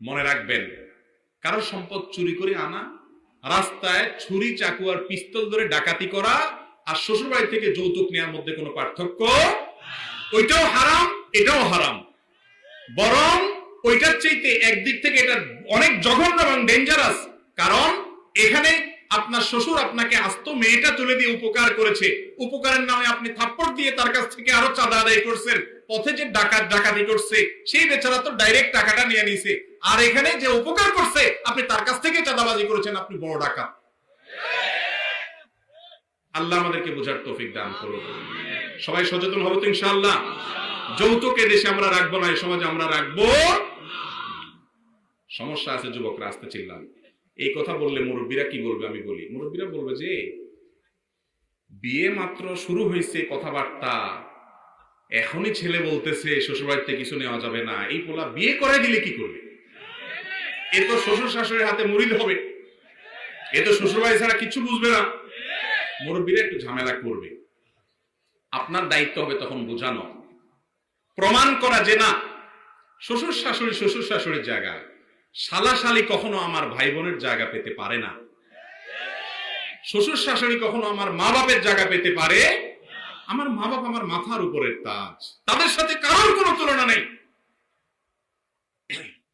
মনে রাখবেন, কারও সম্পদ চুরি করে আনা, রাস্তায় ছুরি, চাকু আর পিস্তল ধরে ডাকাতি করা আর শ্বশুরবাড়ি থেকে যৌতুক নেওয়ার মধ্যে কোনো পার্থক্য ওইটাও হারাম, এটাও হারাম। বরং ওইটার চাইতে একদিক থেকে এটা অনেক জঘন্য এবং ডেঞ্জারাস কারণ এখানে আপনার শ্বশুর আপনাকে আস্ত মেয়েটা তুলে দিয়ে উপকার করেছে। উপকারের নামে আপনি থাপ্পড় দিয়ে তার কাছ থেকে আরও চাঁদা আদায় করছেন। পথে যে ডাকাত ডাকাতি করছে, সেই বেচারা তো ডাইরেক্ট টাকাটা নিয়ে নিছে। আর এখানে যে উপকার করছে, আপনি তার কাছ থেকে চাঁদাবাজি করেছেন, আপনি বড় ডাকাত। আল্লাহ আমাদেরকে বোঝার তৌফিক দান করুন সবাই সচেতন হব তো ইনশাআল্লাহ। যৌতুক দেশে আমরা রাখব না এই সমাজে আমরা রাখব সমস্যা আছে, যুবকরা, আসতে চিল্লাম এই কথা বললে মুরব্বীরা কি বলবে, আমি বলি। মুরব্বীরা বলবে যে, বিয়ে মাত্র শুরু হয়েছে কথাবার্তা। এখনই ছেলে বলতেছে, শ্বশুরবাড়িতে কিছু নেওয়া যাবে না। এই পোলা বিয়ে করে দিলে কি করবে? এ তো শ্বশুর শাশুড়ির হাতে মুড়িদ হবে। এ তো শ্বশুরবাড়ি ছাড়া কিছু বুঝবে না। মুরব্বীরা একটু ঝামেলা করবে। আপনার দায়িত্ব হবে তখন বোঝানো। প্রমাণ করা যে না শ্বশুর শাশুড়ি শ্বশুর শাশুড়ির জায়গা। শালা শালি কখনো আমার ভাই বোনের জায়গা পেতে পারে না। শ্বশুর শাশুড়ি কখনো আমার মা বাপের জায়গা পেতে পারে আমার মা বাপ আমার মাথার উপরের তাজ। তাদের সাথে কারোর কোনো তুলনা নেই।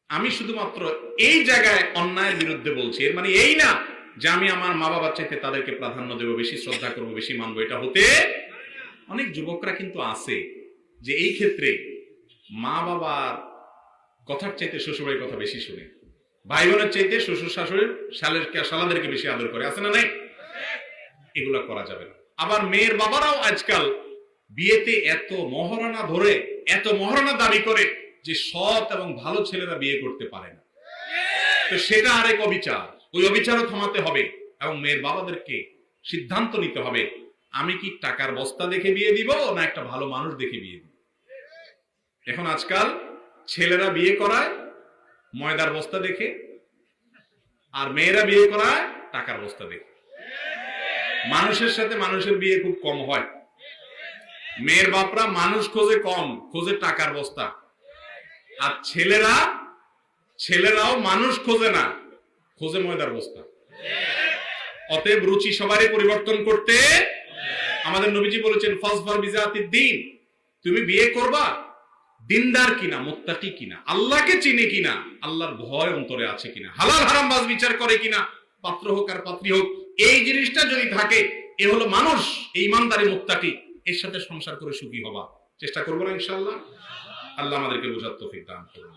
আমি শুধুমাত্র এই জায়গায় অন্যায়ের বিরুদ্ধে বলছি। এর মানে এই না যে আমি আমার মা বাবার চাইতে তাদেরকে প্রাধান্য দেবো, বেশি শ্রদ্ধা করব, বেশি মানবো। এটা হতে অনেক যুবকরা কিন্তু আছে যে এই ক্ষেত্রে মা বাবার কথার চাইতে শ্বশুরবাড়ির কথা বেশি শুনে। ভাই বোনের চাইতে শ্বশুর শাশুড়ির শালের শালাদেরকে বেশি আদর করে। আছে না নাই? এগুলা করা যাবে না। আবার মেয়ের বাবারাও আজকাল বিয়েতে এত মহারণা ধরে, এত মহারণা দাবি করে যে সৎ এবং ভালো ছেলেরা বিয়ে করতে পারে না। তো সেটা আরেক অবিচার। ওই অবিচারও থামাতে হবে এবং মেয়ের বাবাদেরকে সিদ্ধান্ত নিতে হবে, আমি কি টাকার বস্তা দেখে বিয়ে দিব না একটা ভালো মানুষ দেখে বিয়ে দিব? এখন আজকাল ছেলেরা বিয়ে করায় ময়দার বস্তা দেখে, আর মেয়েরা বিয়ে করায় টাকার বস্তা দেখে। মানুষের সাথে মানুষের বিয়ে খুব কম হয়। মেয়ের বাপরা মানুষ খোঁজে কম, খোঁজে টাকার বস্তা। আর ছেলেরা, ছেলেরাও মানুষ খোঁজে না, খোঁজে ময়দার বস্তা। অতএব রুচি সবারই পরিবর্তন করতে আমাদের নবীজি বলেছেন ফসফর বিজাতির দিন তুমি বিয়ে করবা, দিনদার কিনা, মোত্তাকি কিনা, আল্লাহকে চিনে কিনা, আল্লাহর ভয় অন্তরে আছে কিনা, হালাল হারাম বাজ বিচার করে কিনা, পাত্র হোক আর পাত্রী হোক এই জিনিসটা যদি থাকে, এ হলো মানুষ এই ইমানদারি মুক্তাটি এর সাথে সংসার করে সুখী হবা চেষ্টা করব না ইনশাল্লাহ আল্লাহ আমাদেরকে বোঝার তৌফিক দান করুন।